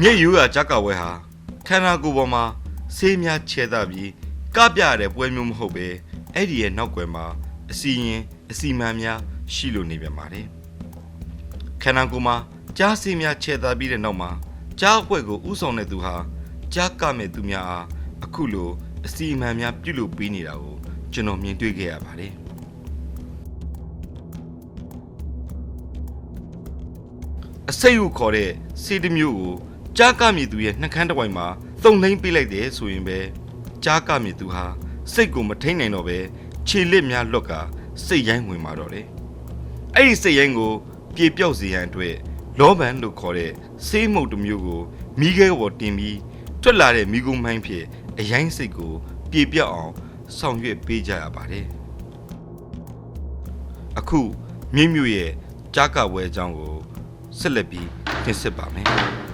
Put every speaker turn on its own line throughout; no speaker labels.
မြည့်ယူရကြက်ကဝဲဟာခန္ဓာကိုယ်ပေါ်မှာဆေးများချဲတာပြီးကပြရတဲ့ပွဲမျိုးမဟုတ်ပဲအဲ့ဒီရဲ့နောက်ွယ်မှာအစီရင်အစီမံများရှိလို့နေပြန်ပါတယ်ခန္ဓာကိုယ်မှာကြားဆေးများချဲတာပြီးတဲ့နောက်မှာကြားအွက်ကိုဥဆောင်တဲ့သူဟာကြားကမဲ့သူများအားအခုလိုအစီအမံများပြုလုပ်ပေးနေတာကိုကျွန်တော်မြင်တွေ့ခဲ့ရပါတယ်အစိတ်ဟုခေါ်တဲ့စေးတစ်မျိုးကို ကြားကမြေသူရဲ့နှကန်းတစ်ဝိုင်မှာသုံးလိမ့်ပေးလိုက်တယ်ဆိုရင်ပဲကြားကမြေသူဟာစိတ်ကိုမထိန်နိုင်တော့ပဲခြေလစ်များလွတ်ကစိတ်ရိုင်းဝင်มาတော့တယ်။အဲ့ဒီစိတ်ရိုင်းကို ပြေပြောက်စေရန်အတွက်လောဘန်လို့ခေါ်တဲ့စေးမှုတ်တစ်မျိုးကိုမိခဲပေါ်တင်ပြီးတွက်လာတဲ့မိကုံမိုင်းဖြစ်အရိုင်းစိတ်ကို ပြေပြောက်အောင်ဆောင်ရွက်ပေးကြရပါတယ်။အခုမြင့်မြွရဲ့ကြားကပွဲအကြောင်းကိုဆက်လက်ပြီးတင်ဆက်ပါမယ်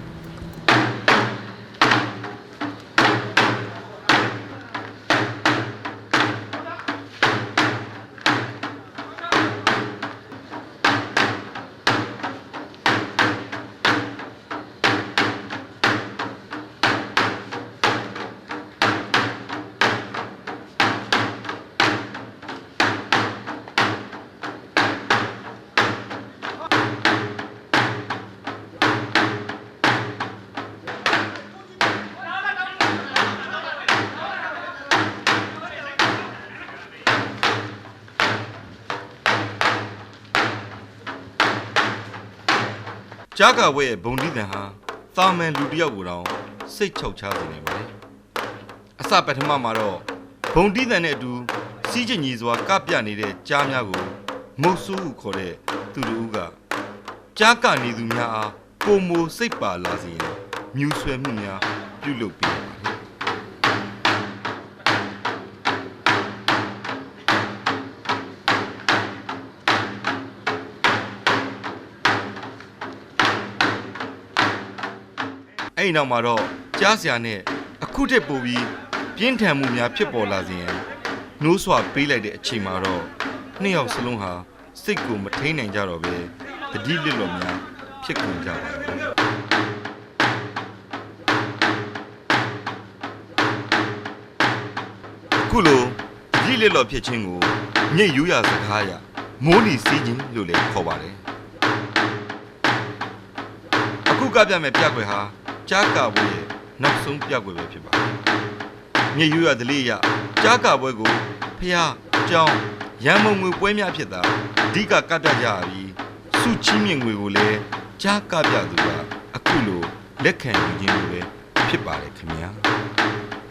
ကြားကဝဲရဲ့ဘုံတိတန်ဟာသာမန်လူတစ်ယောက်ကိုတောင်စိတ်ချောက်ချစေနေပါတယ်အစပထမမှာတော့ဘုံတိတန်နဲ့အတူစီးကျင်ကြီးစွာကပြနေတဲ့ကြားများကိုမုတ်ဆူဟုခေါ်တဲ့သူတို့ကကြားကနေသူများအားပုံမူစိတ်ပါလာစေရင်မြူဆွဲမှုများပြုလုပ်ပေး အဲ့ဒီနောက်မှာတော့ကြားစရာနဲ့အခုထက်ပိုပြီးပြင်းထန်မှုများဖြစ်ပေါ်လာစေရန်နှိုးဆွပေးလိုက်တဲ့အချိန်မှာတော့နှစ်ယောက်စလုံးဟာစိတ်ကိုမထိန်နိုင်ကြတော့ပဲတတိလစ်လော်များဖြစ်ကုန်ကြပါတယ်အခုလိုတတိလစ်လော်ဖြစ်ခြင်းကိုညစ်ယူရစကားရမိုးနီစီးခြင်းလို့လည်းခေါ်ပါတယ်အခုကပြမယ်ပြကွယ်ဟာ ကြားကပွဲရဲ့နောက်ဆုံးပြကွယ်ပဲဖြစ်ပါတယ်။မြေရွရဒလေးရကြားကပွဲကိုဖះကြောင်းရန်မုံငွေပွဲများဖြစ်တာအဓိကကပြကြရပြီးစုချီးမြင့်ငွေကိုလည်းကြားကပြသူကအခုလိုလက်ခံယူခြင်းလိုပဲဖြစ်ပါတယ်ခင်ဗျာ။